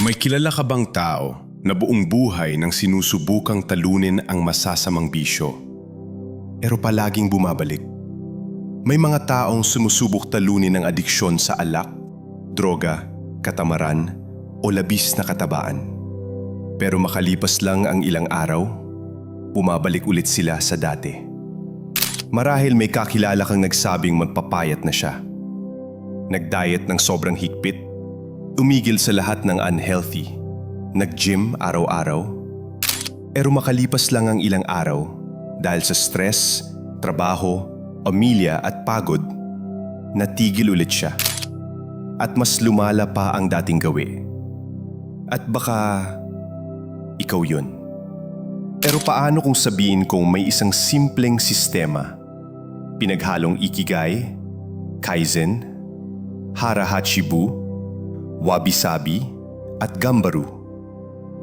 May kilala ka bang tao na buong buhay nang sinusubukang talunin ang masasamang bisyo, pero palaging bumabalik? May mga taong sumusubok talunin ang adiksyon sa alak, droga, katamaran, o labis na katabaan. Pero makalipas lang ang ilang araw, bumabalik ulit sila sa dati. Marahil may kakilala kang nagsabing magpapayat na siya. Nag-diet ng sobrang higpit, umigil sa lahat ng unhealthy, nag-gym araw-araw. Pero makalipas lang ang ilang araw dahil sa stress, trabaho, pamilya at pagod, natigil ulit siya. At mas lumala pa ang dating gawi. At baka ikaw yun. Pero paano kung sabihin kong may isang simpleng sistema, pinaghalong ikigai, kaizen, harahachibu, wabi-sabi, at gambaru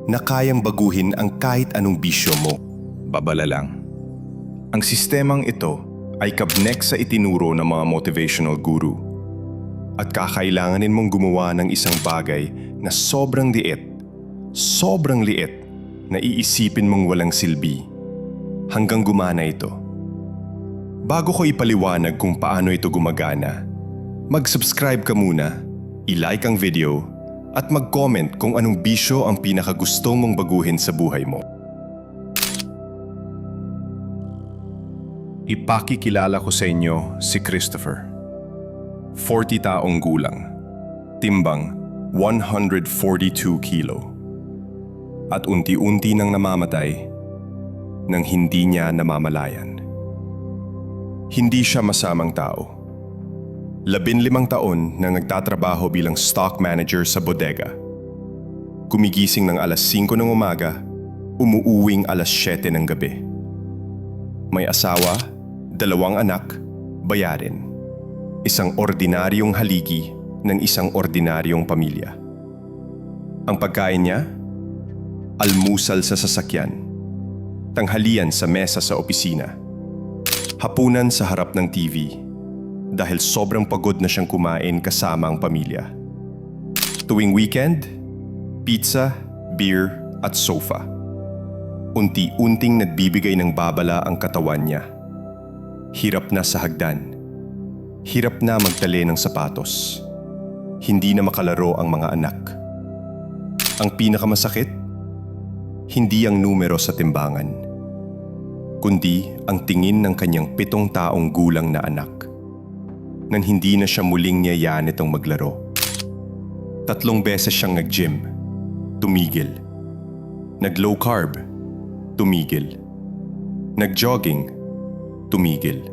na kayang baguhin ang kahit anong bisyo mo. Babala lang. Ang sistemang ito ay kabnek sa itinuro ng mga motivational guru At kakailanganin mong gumawa ng isang bagay na sobrang liit, sobrang liit na iisipin mong walang silbi hanggang gumana ito. Bago ko ipaliwanag kung paano ito gumagana, mag-subscribe ka muna, i-like ang video, at mag-comment kung anong bisyo ang pinakagusto mong baguhin sa buhay mo. Ipakikilala ko sa inyo si Christopher. 40 taong gulang. Timbang 142 kilo. At unti-unti nang namamatay nang hindi niya namamalayan. Hindi siya masamang tao. Labinlimang taon na nagtatrabaho bilang stock manager sa bodega. Kumigising ng alas 5 ng umaga, umuuwing alas 7 ng gabi. May asawa, dalawang anak, bayarin. Isang ordinaryong haligi ng isang ordinaryong pamilya. Ang pagkain niya? Almusal sa sasakyan. Tanghalian sa mesa sa opisina. Hapunan sa harap ng TV dahil sobrang pagod na siyang kumain kasama ang pamilya. Tuwing weekend, pizza, beer at sofa. Unti-unting nagbibigay ng babala ang katawan niya. Hirap na sa hagdan. Hirap na magtali ng sapatos. Hindi na makalaro ang mga anak. Ang pinakamasakit? Hindi ang numero sa timbangan, kundi ang tingin ng kanyang pitong taong gulang na anak. Nang hindi na siya muling niyayan itong maglaro. Tatlong beses siyang nag-gym, tumigil. Nag-low carb, tumigil. Nag-jogging, tumigil.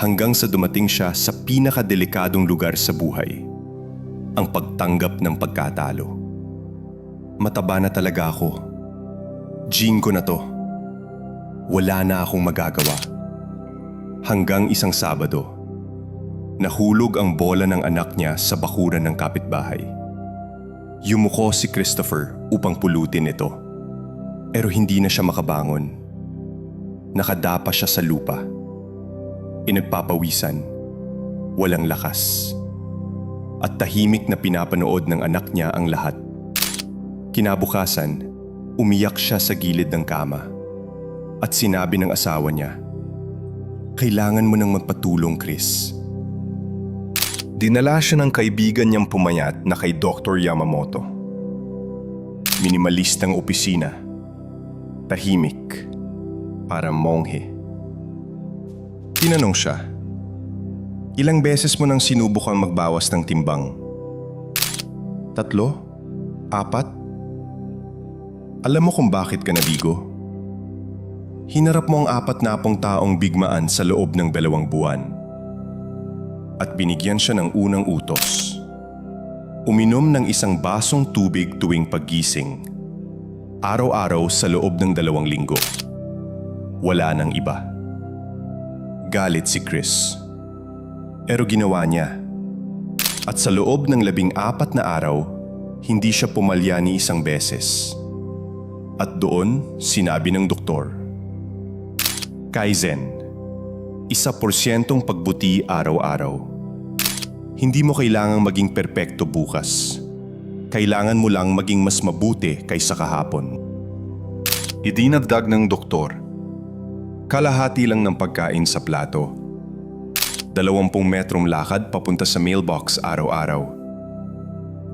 Hanggang sa dumating siya sa pinakadelikadong lugar sa buhay, ang pagtanggap ng pagkatalo. Mataba na talaga ako. Gene ko na to. Wala na akong magagawa. Hanggang isang Sabado, nahulog ang bola ng anak niya sa bakuran ng kapitbahay. Yumuko si Christopher upang pulutin ito. Pero hindi na siya makabangon. Nakadapa siya sa lupa. Inagpapawisan. Walang lakas. At tahimik na pinapanood ng anak niya ang lahat. Kinabukasan, umiyak siya sa gilid ng kama. At sinabi ng asawa niya, Kailangan mo nang magpatulong, Chris. Dinala siya ng kaibigan niyang pumayat na kay Dr. Yamamoto. Minimalistang opisina. Tahimik. Para monghe. Tinanong siya, Ilang beses mo nang sinubukang magbawas ng timbang? Tatlo? Apat? Alam mo kung bakit ka nabigo? Hinarap mo ang apat na pong taong bigmaan sa loob ng dalawang buwan. At binigyan siya ng unang utos. Uminom ng isang basong tubig tuwing paggising. Araw-araw sa loob ng dalawang linggo. Wala nang iba. Galit si Chris. Pero ginawa niya. At sa loob ng labing apat na araw, hindi siya pumalya ni isang beses. At doon, sinabi ng doktor, Kaizen, isa porsyentong pagbuti araw-araw. Hindi mo kailangang maging perpekto bukas. Kailangan mo lang maging mas mabuti kaysa kahapon. Idinagdag ng doktor. Kalahati lang ng pagkain sa plato. Dalawampung metrong lakad papunta sa mailbox araw-araw.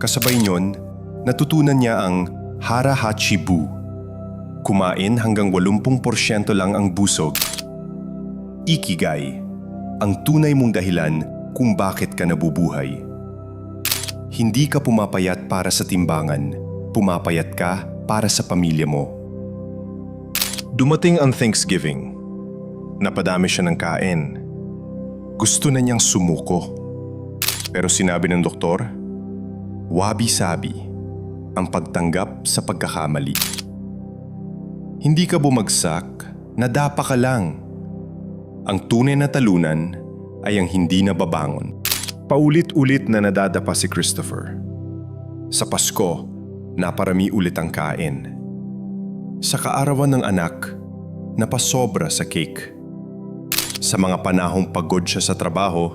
Kasabay niyon, natutunan niya ang Hara Hachibu. Kumain hanggang 80% lang ang busog. Ikigai, ang tunay mong dahilan kung bakit ka nabubuhay. Hindi ka pumapayat para sa timbangan, pumapayat ka para sa pamilya mo. Dumating ang Thanksgiving. Napadami siya ng kain. Gusto na niyang sumuko. Pero sinabi ng doktor, wabi-sabi ang pagtanggap sa pagkakamali. Hindi ka bumagsak, nadapa ka lang. Ang tunay na talunan ay ang hindi nababangon. Paulit-ulit na nadadapa si Christopher. Sa Pasko, naparami ulit ang kain. Sa kaarawan ng anak, napasobra sa cake. Sa mga panahong pagod siya sa trabaho,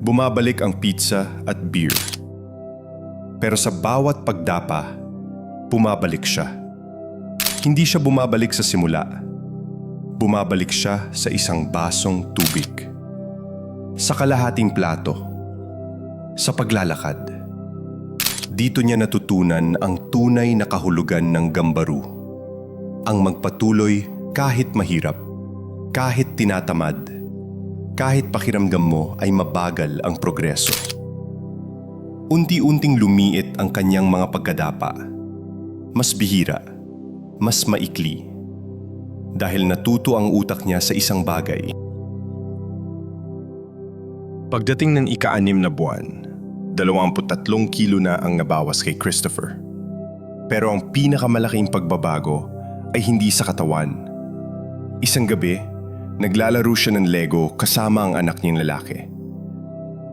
bumabalik ang pizza at beer. Pero sa bawat pagdapa, bumabalik siya. Hindi siya bumabalik sa simula. Bumabalik siya sa isang basong tubig. Sa kalahating plato. Sa paglalakad. Dito niya natutunan ang tunay na kahulugan ng gambaru. Ang magpatuloy kahit mahirap, kahit tinatamad, kahit pakiramdam mo ay mabagal ang progreso. Unti-unting lumiit ang kanyang mga pagkadapa. Mas bihira, mas maikli. Dahil natuto ang utak niya sa isang bagay. Pagdating ng ika-anim na buwan, 23 kilo na ang nabawas kay Christopher. Pero ang pinakamalaking pagbabago ay hindi sa katawan. Isang gabi, naglalaro siya ng Lego kasama ang anak niyang lalaki.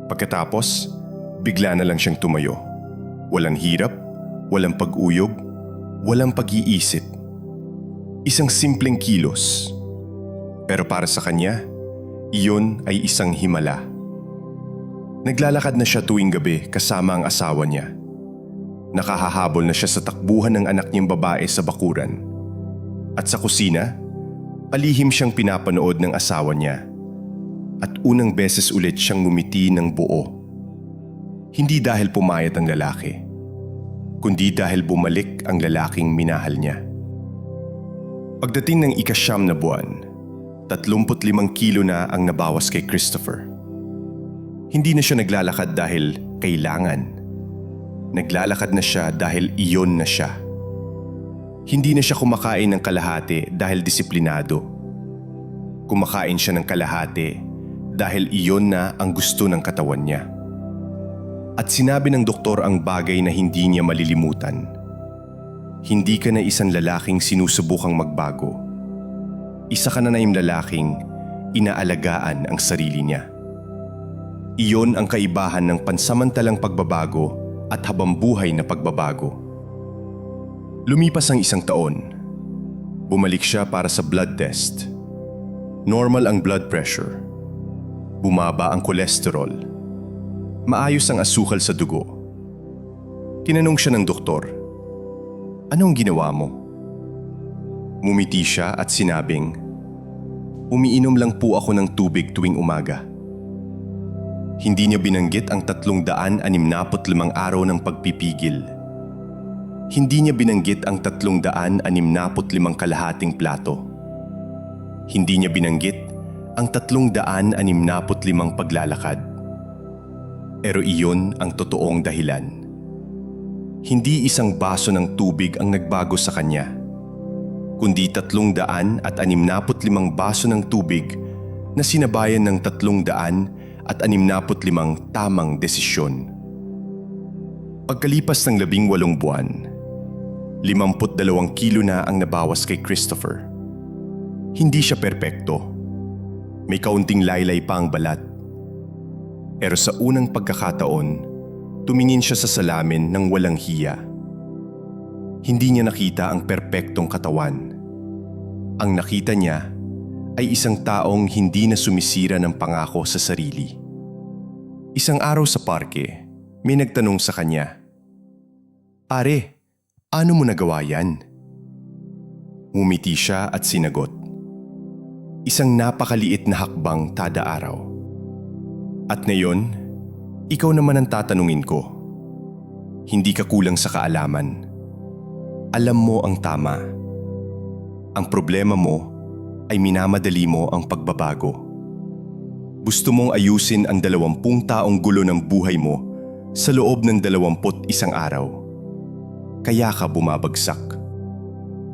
Pagkatapos, bigla na lang siyang tumayo. Walang hirap, walang pag-uyog, walang pag-iisip. Isang simpleng kilos. Pero para sa kanya, iyon ay isang himala. Naglalakad na siya tuwing gabi kasama ang asawa niya. Nakahahabol na siya sa takbuhan ng anak niyang babae sa bakuran. At sa kusina, palihim siyang pinapanood ng asawa niya. At unang beses ulit siyang ngumiti ng buo. Hindi dahil pumayat ang lalaki, kundi dahil bumalik ang lalaking minahal niya. Pagdating ng ikasyam na buwan, 35 kilo na ang nabawas kay Christopher. Hindi na siya naglalakad dahil kailangan. Naglalakad na siya dahil iyon na siya. Hindi na siya kumakain ng kalahati dahil disiplinado. Kumakain siya ng kalahati dahil iyon na ang gusto ng katawan niya. At sinabi ng doktor ang bagay na hindi niya malilimutan. Hindi ka na isang lalaking sinusubukang magbago. Isa ka na na yung lalaking inaalagaan ang sarili niya. Iyon ang kaibahan ng pansamantalang pagbabago at habambuhay na pagbabago. Lumipas ang isang taon. Bumalik siya para sa blood test. Normal ang blood pressure. Bumaba ang kolesterol. Maayos ang asukal sa dugo. Tinanong siya ng doktor, Anong ginawa mo? Mumiti siya at sinabing, Umiinom lang po ako ng tubig tuwing umaga. Hindi niya binanggit ang 365 araw ng pagpipigil. Hindi niya binanggit ang 365 kalahating plato. Hindi niya binanggit ang 365 paglalakad. Pero iyon ang totoong dahilan. Hindi isang baso ng tubig ang nagbago sa kanya, kundi 365 baso ng tubig na sinabayan ng 300 at 65 tamang desisyon. Pagkalipas ng labing walong buwan, 52 kilo na ang nabawas kay Christopher. Hindi siya perpekto. May kaunting laylay pa ang balat. Pero sa unang pagkakataon, tumingin siya sa salamin ng walang hiya. Hindi niya nakita ang perpektong katawan. Ang nakita niya ay isang taong hindi na sumisira ng pangako sa sarili. Isang araw sa parke, may nagtanong sa kanya, Pare, ano mo nagawa yan? Ngumiti siya at sinagot. Isang napakaliit na hakbang tada araw. At ngayon, ikaw naman ang tatanungin ko. Hindi ka kulang sa kaalaman. Alam mo ang tama. Ang problema mo ay minamadali mo ang pagbabago. Gusto mong ayusin ang dalawampung taong gulo ng buhay mo sa loob ng dalawamput isang araw. Kaya ka bumabagsak.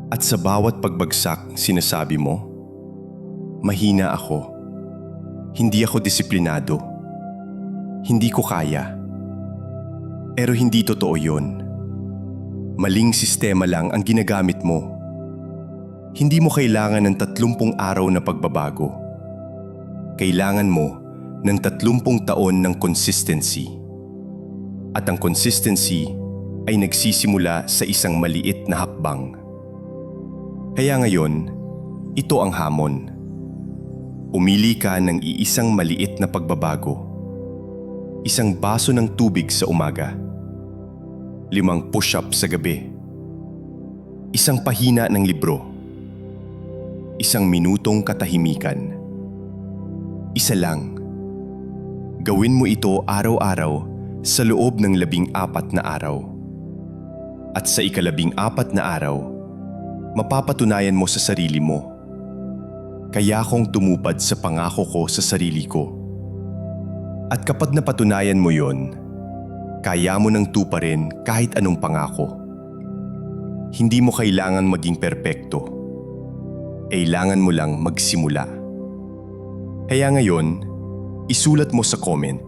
At sa bawat pagbagsak, sinasabi mo, Mahina ako. Hindi ako disiplinado. Hindi ko kaya. Pero hindi totoo yon. Maling sistema lang ang ginagamit mo. Hindi mo kailangan ng tatlumpung araw na pagbabago. Kailangan mo ng tatlumpung taon ng consistency. At ang consistency ay nagsisimula sa isang maliit na hakbang. Kaya ngayon, ito ang hamon. Umili ka ng iisang maliit na pagbabago. Isang baso ng tubig sa umaga. Limang push-up sa gabi. Isang pahina ng libro. Isang minutong katahimikan. Isa lang. Gawin mo ito araw-araw sa loob ng labing apat na araw. At sa ikalabing apat na araw, mapapatunayan mo sa sarili mo. Kaya kong tumupad sa pangako ko sa sarili ko. At kapag napatunayan mo yon, kaya mo nang tuparin kahit anong pangako. Hindi mo kailangan maging perpekto. Kailangan mo lang magsimula. Kaya ngayon, isulat mo sa comment.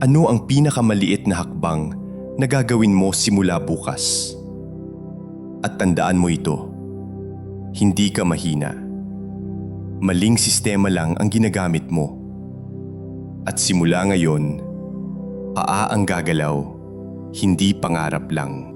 Ano ang pinakamaliit na hakbang na gagawin mo simula bukas? At tandaan mo ito, hindi ka mahina. Maling sistema lang ang ginagamit mo. At simula ngayon, paa ang gagalaw, hindi pangarap lang.